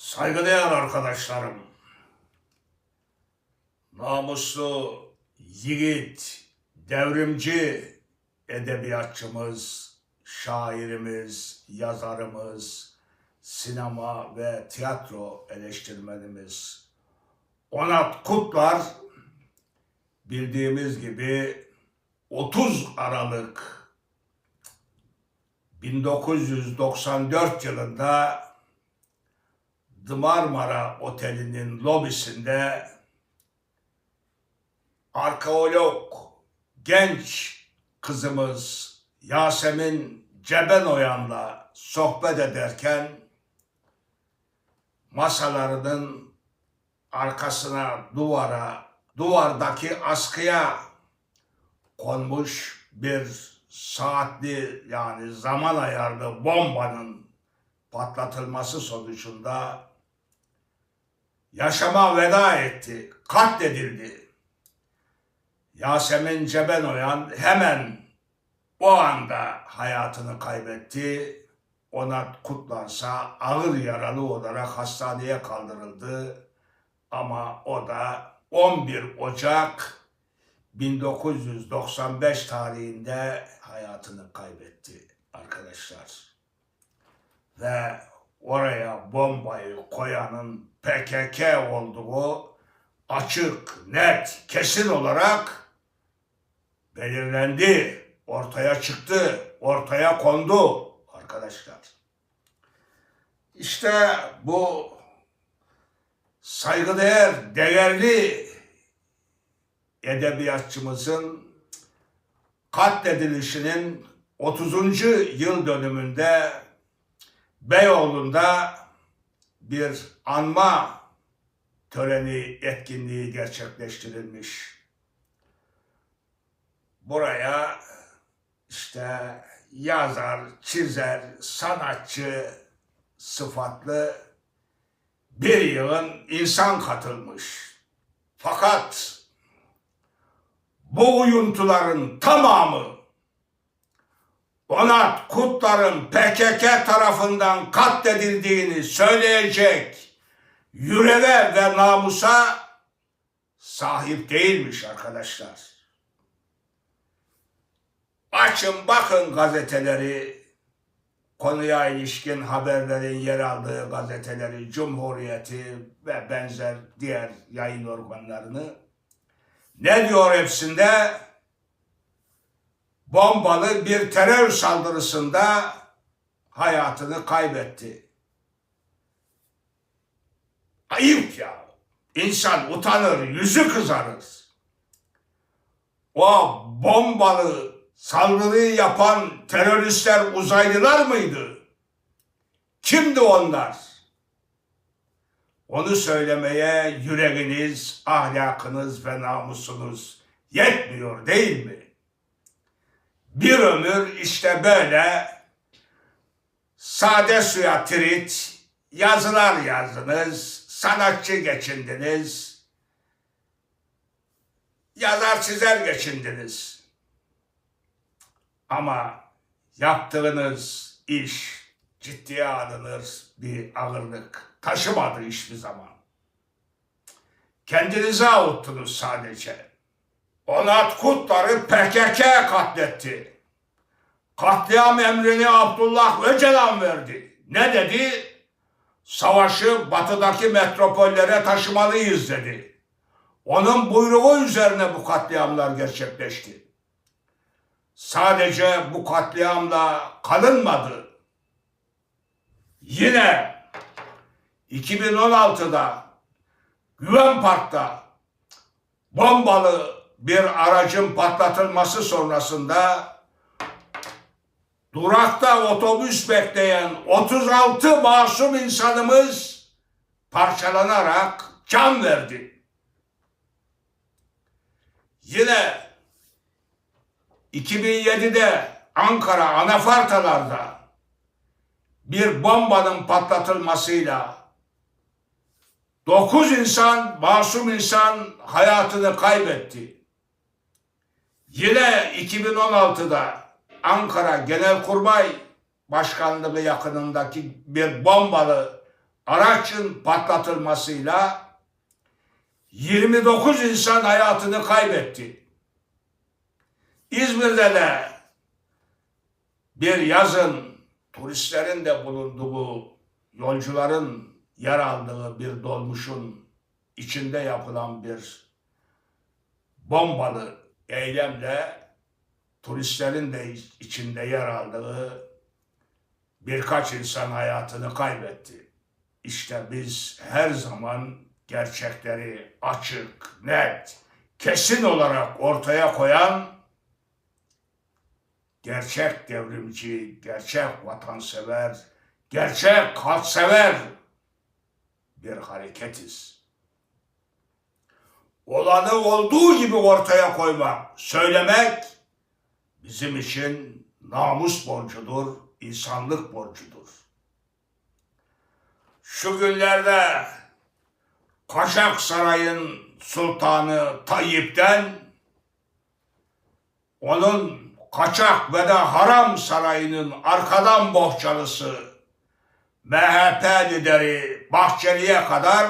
Saygıdeğer arkadaşlarım, namuslu, yiğit, devrimci edebiyatçımız, şairimiz, yazarımız, sinema ve tiyatro eleştirmenimiz Onat Kutlar bildiğimiz gibi 30 Aralık 1994 yılında The Marmara Oteli'nin lobisinde arkeolog genç kızımız Yasemin Cebenoyan'la sohbet ederken masalarının arkasına duvara duvardaki askıya konmuş bir saatli yani zaman ayarlı bombanın patlatılması sonucunda yaşama veda etti, katledildi. Yasemin Cebenoyan hemen o anda hayatını kaybetti. Onat Kutlarsa ağır yaralı olarak hastaneye kaldırıldı. Ama o da 11 Ocak 1995 tarihinde hayatını kaybetti arkadaşlar. Ve oraya bombayı koyanın PKK olduğu açık, net, kesin olarak belirlendi, ortaya çıktı, ortaya kondu arkadaşlar. İşte bu saygıdeğer, değerli edebiyatçımızın katledilişinin 30. yıl dönümünde Beyoğlu'nda bir anma töreni etkinliği gerçekleştirilmiş. Buraya işte yazar, çizer, sanatçı sıfatlı bir yığın insan katılmış. Fakat bu uyuntuların tamamı Onat Kutlar'ın PKK tarafından katledildiğini söyleyecek yüreve ve namusa sahip değilmiş arkadaşlar. Açın bakın gazeteleri, konuya ilişkin haberlerin yer aldığı gazeteleri, Cumhuriyeti ve benzer diğer yayın organlarını. Ne diyor hepsinde? Bombalı bir terör saldırısında hayatını kaybetti. Ayıp ya. İnsan utanır, yüzü kızarır. O bombalı saldırıyı yapan teröristler uzaylılar mıydı? Kimdi onlar? Onu söylemeye yüreğiniz, ahlakınız ve namusunuz yetmiyor değil mi? Bir ömür işte böyle sade suya tirit, yazılar yazdınız, sanatçı geçindiniz, yazar çizer geçindiniz. Ama yaptığınız iş ciddiye alınır bir ağırlık taşımadı hiçbir zaman. Kendinize avuttunuz sadece. Onat Kutlar'ı PKK katletti. Katliam emrini Abdullah Öcalan verdi. Ne dedi? Savaşı batıdaki metropollere taşımalıyız dedi. Onun buyruğu üzerine bu katliamlar gerçekleşti. Sadece bu katliamla kalınmadı. Yine 2016'da Güven Park'ta bombalı bir aracın patlatılması sonrasında durakta otobüs bekleyen 36 masum insanımız parçalanarak can verdi. Yine 2007'de Ankara anafartalarda bir bombanın patlatılmasıyla 9 insan, masum insan hayatını kaybetti. Yine 2016'da Ankara Genelkurmay Başkanlığı yakınındaki bir bombalı araçın patlatılmasıyla 29 insan hayatını kaybetti. İzmir'de de bir yazın turistlerin de bulunduğu yolcuların yer aldığı bir dolmuşun içinde yapılan bir bombalı eylemle turistlerin de içinde yer aldığı birkaç insan hayatını kaybetti. İşte biz her zaman gerçekleri açık, net, kesin olarak ortaya koyan gerçek devrimci, gerçek vatansever, gerçek halksever bir hareketiz. Olanı olduğu gibi ortaya koymak, söylemek bizim için namus borcudur, insanlık borcudur. Şu günlerde Kaşak Saray'ın Sultanı Tayyip'ten onun kaçak ve de haram sarayının arkadan bohçalısı MHP lideri Bahçeli'ye kadar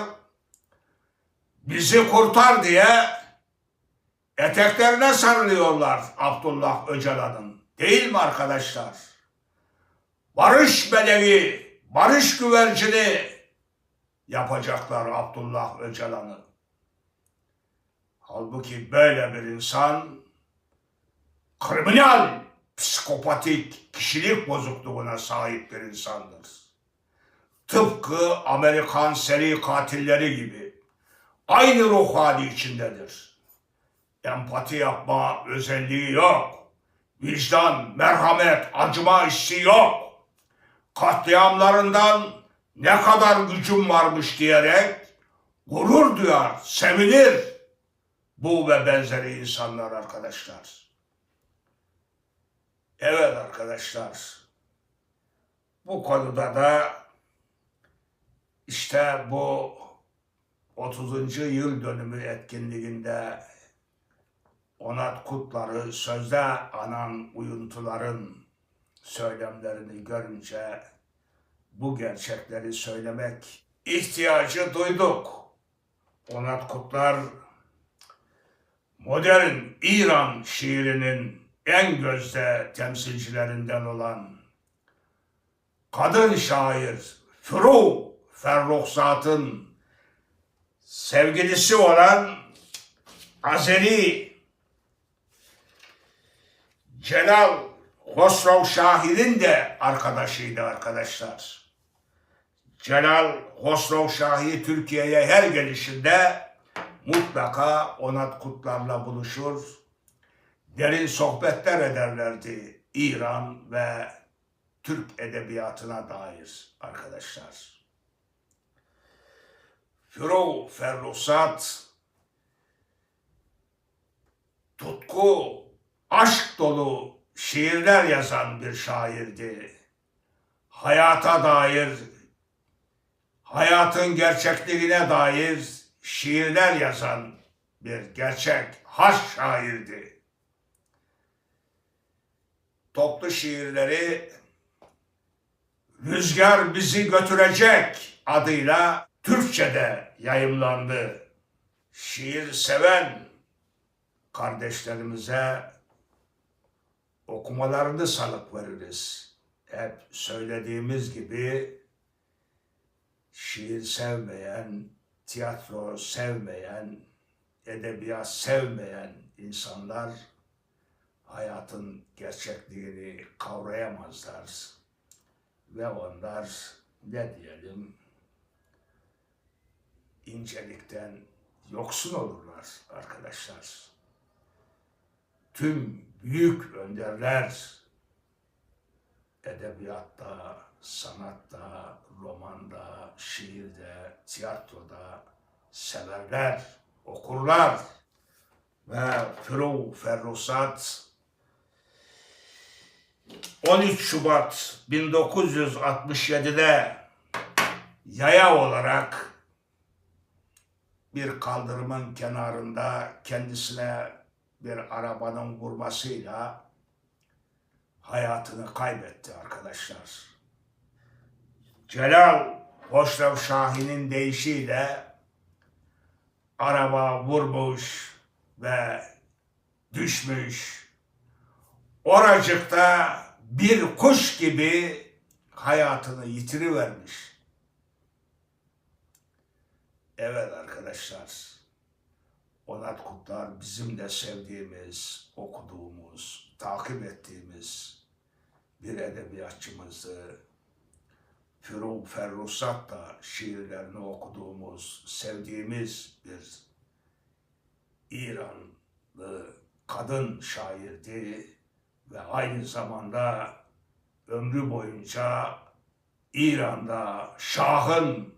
bizi kurtar diye eteklerine sarılıyorlar Abdullah Öcalan'ın. Değil mi arkadaşlar? Barış belevi, barış güvercini yapacaklar Abdullah Öcalan'ı. Halbuki böyle bir insan kriminal, psikopatik, kişilik bozukluğuna sahip bir insandır. Tıpkı Amerikan seri katilleri gibi aynı ruh hali içindedir. Empati yapma özelliği yok. Vicdan, merhamet, acıma hissi yok. Katliamlarından ne kadar gücüm varmış diyerek gurur duyar, sevinir. Bu ve benzeri insanlar arkadaşlar. Evet arkadaşlar. Bu konuda da işte bu 30. yıl dönümü etkinliğinde Onat Kutlar'ı sözde anan uyuntuların söylemlerini görünce bu gerçekleri söylemek ihtiyacı duyduk. Onat Kutlar modern İran şiirinin en gözde temsilcilerinden olan kadın şair Furu Ferruhsat'ın sevgilisi olan Azeri Celal Hosrov Şahir'in de arkadaşıydı arkadaşlar. Celal Hosrov Şahi Türkiye'ye her gelişinde mutlaka Onat Kutlar'la buluşur, derin sohbetler ederlerdi İran ve Türk edebiyatına dair arkadaşlar. Firo Ferruhsat tutku, aşk dolu şiirler yazan bir şairdi. Hayata dair, hayatın gerçekliğine dair şiirler yazan bir gerçek haş şairdi. Toplu şiirleri Rüzgar Bizi Götürecek adıyla Türkçe'de yayımlandı. Şiir seven kardeşlerimize okumalarını salık veririz. Hep söylediğimiz gibi şiir sevmeyen, tiyatro sevmeyen, edebiyat sevmeyen insanlar hayatın gerçekliğini kavrayamazlar. Ve onlar ne diyelim incelikten yoksun olurlar arkadaşlar. Tüm büyük önderler edebiyatta, sanatta, romanda, şiirde, tiyatroda severler, okurlar. Ve Fero Ferrusat 13 Şubat 1967'de yaya olarak bir kaldırımın kenarında kendisine bir arabanın vurmasıyla hayatını kaybetti arkadaşlar. Celal Hoşrev Şahin'in deyişiyle araba vurmuş ve düşmüş. Oracıkta bir kuş gibi hayatını yitirivermiş. Evet arkadaşlar, Onat Kutlar bizim de sevdiğimiz, okuduğumuz, takip ettiğimiz bir edebiyatçımızdı. Firul Ferrusat da şiirlerini okuduğumuz, sevdiğimiz bir İranlı kadın şairdi ve aynı zamanda ömrü boyunca İran'da Şah'ın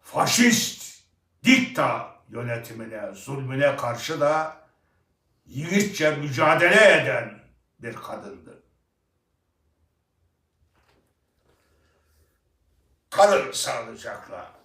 faşist dikta yönetimine, zulmüne karşı da yiğitçe mücadele eden bir kadındı. Kalın sağlıcakla.